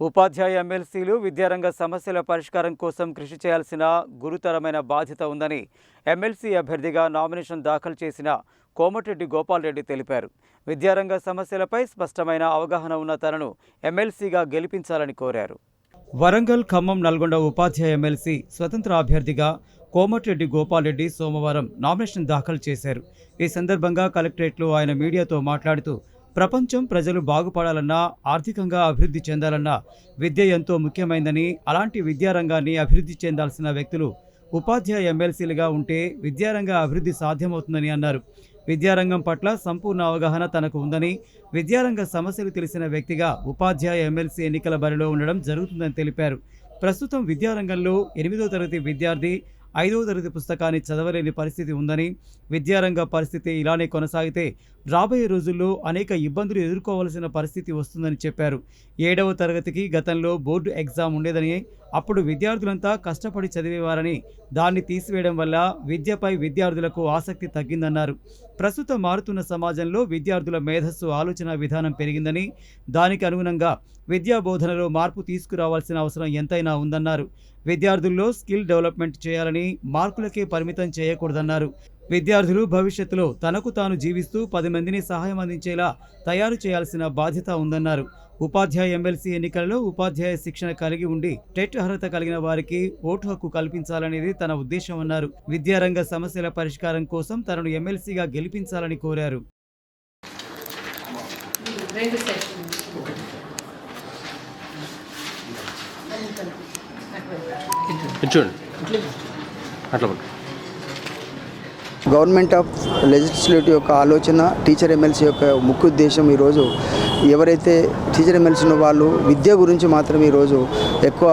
ఉపాధ్యాయ ఎమ్మెల్సీలు విద్యారంగ సమస్యల పరిష్కారం కోసం కృషి చేయాల్సిన గురుతరమైన బాధ్యత ఉందని ఎమ్మెల్సీ అభ్యర్థిగా నామినేషన్ దాఖలు చేసిన కోమటిరెడ్డి గోపాల్ రెడ్డి తెలిపారు. విద్యారంగ సమస్యలపై స్పష్టమైన అవగాహన ఉన్న తనను ఎమ్మెల్సీగా గెలిపించాలని కోరారు. వరంగల్ ఖమ్మం నల్గొండ ఉపాధ్యాయ ఎమ్మెల్సీ స్వతంత్ర అభ్యర్థిగా కోమటిరెడ్డి గోపాల్ రెడ్డి సోమవారం నామినేషన్ దాఖలు చేశారు. ఈ సందర్భంగా కలెక్టరేట్లో ఆయన మీడియాతో మాట్లాడుతూ ప్రపంచం ప్రజలు బాగుపడాలన్నా ఆర్థికంగా అభివృద్ధి చెందాలన్నా విద్య ఎంతో ముఖ్యమైందని అలాంటి విద్యారంగాన్ని అభివృద్ధి చెందాల్సిన వ్యక్తులు ఉపాధ్యాయ ఎమ్మెల్సీలుగా ఉంటే విద్యారంగ అభివృద్ధి సాధ్యమవుతుందని అన్నారు. విద్యారంగం పట్ల సంపూర్ణ అవగాహన తనకు ఉందని విద్యారంగ సమస్యలు తెలిసిన వ్యక్తిగా ఉపాధ్యాయ ఎమ్మెల్సీ ఎన్నికల బరిలో ఉండడం జరుగుతుందని తెలిపారు. ప్రస్తుతం విద్యారంగంలో ఎనిమిదో తరగతి విద్యార్థి ఐదవ తరగతి పుస్తకాన్ని చదవలేని పరిస్థితి ఉందని విద్యారంగ పరిస్థితి ఇలానే కొనసాగితే రాబోయే రోజుల్లో అనేక ఇబ్బందులు ఎదుర్కోవాల్సిన పరిస్థితి వస్తుందని చెప్పారు. ఏడవ తరగతికి గతంలో బోర్డు ఎగ్జామ్ ఉండేదని అప్పుడు విద్యార్థులంతా కష్టపడి చదివేవారని దాన్ని తీసివేయడం వల్ల విద్యపై విద్యార్థులకు ఆసక్తి తగ్గిందన్నారు. ప్రస్తుతం మారుతున్న సమాజంలో విద్యార్థుల మేధస్సు ఆలోచన విధానం పెరిగిందని దానికి అనుగుణంగా విద్యా బోధనలో మార్పు తీసుకురావాల్సిన అవసరం ఎంతైనా ఉందన్నారు. విద్యార్థుల్లో స్కిల్ డెవలప్మెంట్ చేయాలని మార్కులకే పరిమితం చేయకూడదన్నారు. విద్యార్థులు భవిష్యత్తులో తనకు తాను జీవిస్తూ పది మందిని సహాయం అందించేలా తయారు చేయాల్సిన బాధ్యత ఉందన్నారు. ఉపాధ్యాయ ఎమ్మెల్సీ ఎన్నికలలో ఉపాధ్యాయ శిక్షణ కలిగి ఉండి టెట్ అర్హత కలిగిన వారికి ఓటు హక్కు కల్పించాలనేది తన ఉద్దేశం అన్నారు. విద్యారంగ సమస్యల పరిష్కారం కోసం తనను ఎమ్మెల్సీగా గెలిపించాలని కోరారు. అట్లా. గవర్నమెంట్ ఆఫ్ లెజిస్లేటివ్ యొక్క ఆలోచన టీచర్ ఎమ్మెల్సీ యొక్క ముఖ్య ఉద్దేశం ఈరోజు ఎవరైతే టీచర్ ఎమ్మెల్సీ ఉన్న వాళ్ళు విద్య గురించి మాత్రం ఈరోజు ఎక్కువ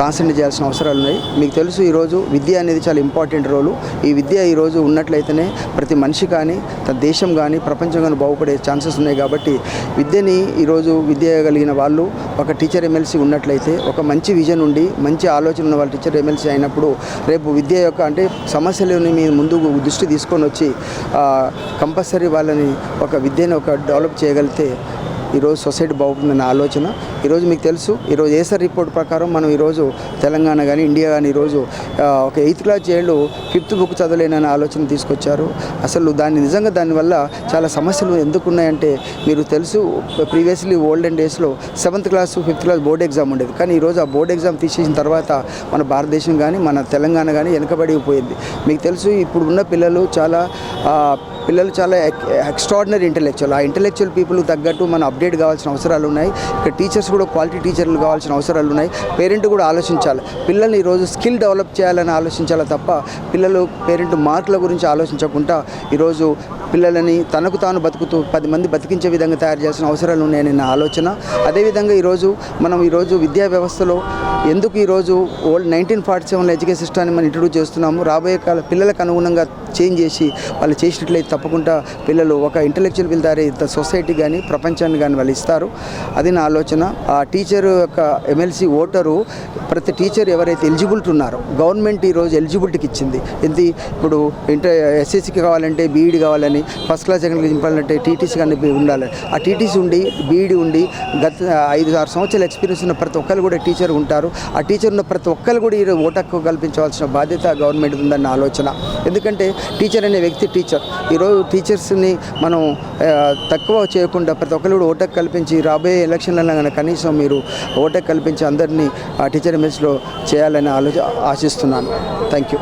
కాన్సన్ట్రేట్ చేయాల్సిన అవసరాలు ఉన్నాయి. మీకు తెలుసు ఈరోజు విద్య అనేది చాలా ఇంపార్టెంట్ రోలు ఈ విద్య ఈరోజు ఉన్నట్లయితేనే ప్రతి మనిషి కానీ తన దేశం కానీ ప్రపంచం కానీ బాగుపడే ఛాన్సెస్ ఉన్నాయి కాబట్టి విద్యని ఈరోజు విద్య కలిగిన వాళ్ళు ఒక టీచర్ ఎమ్మెల్సీ ఉన్నట్లయితే ఒక మంచి విజన్ ఉండి మంచి ఆలోచన ఉన్న వాళ్ళు టీచర్ ఎమ్మెల్సీ అయినప్పుడు రేపు విద్య యొక్క అంటే సమస్యలని మీ ముందు దృష్టి తీసుకొని వచ్చి కంపల్సరీ వాళ్ళని ఒక విద్యను ఒక డెవలప్ చేయగలిగితే ఈరోజు సొసైటీ బాగుంటుందన్న ఆలోచన. ఈరోజు మీకు తెలుసు ఈరోజు ఏసర్ రిపోర్ట్ ప్రకారం మనం ఈరోజు తెలంగాణ కానీ ఇండియా కానీ ఈరోజు ఒక eighth class child fifth book చదవలేనన్న ఆలోచన తీసుకొచ్చారు. అసలు దాన్ని నిజంగా దానివల్ల చాలా సమస్యలు ఎందుకు ఉన్నాయంటే మీరు తెలుసు ప్రీవియస్లీ ఓల్డెన్ డేస్లో seventh class fifth class board exam ఉండేది. కానీ ఈరోజు ఆ బోర్డ్ ఎగ్జామ్ తీసేసిన తర్వాత మన భారతదేశం కానీ మన తెలంగాణ కానీ వెనుకబడిపోయింది. మీకు తెలుసు ఇప్పుడు ఉన్న పిల్లలు చాలా పిల్లలు చాలా ఎక్స్ట్రాడినరీ ఇంటెలెక్చువల్ ఆ ఇంటెలెక్చువల్ పీపుల్ తగ్గట్టు మనం అప్డేట్ కావాల్సిన అవసరాలు ఉన్నాయి. ఇక్కడ టీచర్స్ కూడా క్వాలిటీ టీచర్లు కావాల్సిన అవసరాలు ఉన్నాయి. పేరెంట్ కూడా ఆలోచించాలి. పిల్లల్ని ఈరోజు స్కిల్ డెవలప్ చేయాలని ఆలోచించాలి తప్ప పిల్లలు పేరెంట్ మార్కుల గురించి ఆలోచించకుండా ఈరోజు పిల్లలని తనకు తాను బతుకుతూ పది మంది బతికించే విధంగా తయారు చేసిన అవసరాలు ఉన్నాయని నా ఆలోచన. అదేవిధంగా ఈరోజు మనం ఈరోజు విద్యా వ్యవస్థలో ఎందుకు ఈరోజు ఓల్డ్ నైన్టీన్ ఫార్టీ సెవెన్లో ఎడ్యుకేషన్ సిస్టాన్ని మనం ఇంట్రడ్యూస్ చేస్తున్నాము? రాబోయే కాల పిల్లలకు అనుగుణంగా చేంజ్ చేసి వాళ్ళు చేసినట్లయితే తప్పకుండా పిల్లలు ఒక ఇంటలెక్చువల్ వీల్ దారి సొసైటీ కానీ ప్రపంచాన్ని కానీ వాళ్ళు ఇస్తారు. అది నా ఆలోచన. ఆ టీచర్ యొక్క ఎమ్మెల్సీ ఓటరు ప్రతి టీచర్ ఎవరైతే ఎలిజిబిలిటీ ఉన్నారో గవర్నమెంట్ ఈరోజు ఎలిజిబిలిటీకి ఇచ్చింది. ఇది ఇప్పుడు ఇంటర్ ఎస్ఎస్సికి కావాలంటే బీఈడి కావాలని first class second class TTC కానీ ఉండాలి. ఆ టీటీసీ ఉండి బీఈడి ఉండి గత ఐదు ఆరు సంవత్సరాల ఎక్స్పీరియన్స్ ఉన్న ప్రతి ఒక్కరు కూడా టీచర్ ఉంటారు. ఆ టీచర్ ఉన్న ప్రతి ఒక్కరు కూడా ఈరోజు ఓటక్కు కల్పించవలసిన బాధ్యత గవర్నమెంట్ ఉందన్న ఆలోచన. ఎందుకంటే టీచర్ అనే వ్యక్తి టీచర్. ఈరోజు టీచర్స్ని మనం తక్కువ చేయకుండా ప్రతి ఒక్కరు కూడా ఓటకు కల్పించి రాబోయే ఎలక్షన్లలో కనుక కనీసం మీరు ఓటకు కల్పించి అందరినీ ఆ టీచర్ మెస్లో చేయాలని ఆలోచన ఆశిస్తున్నాను. Thank you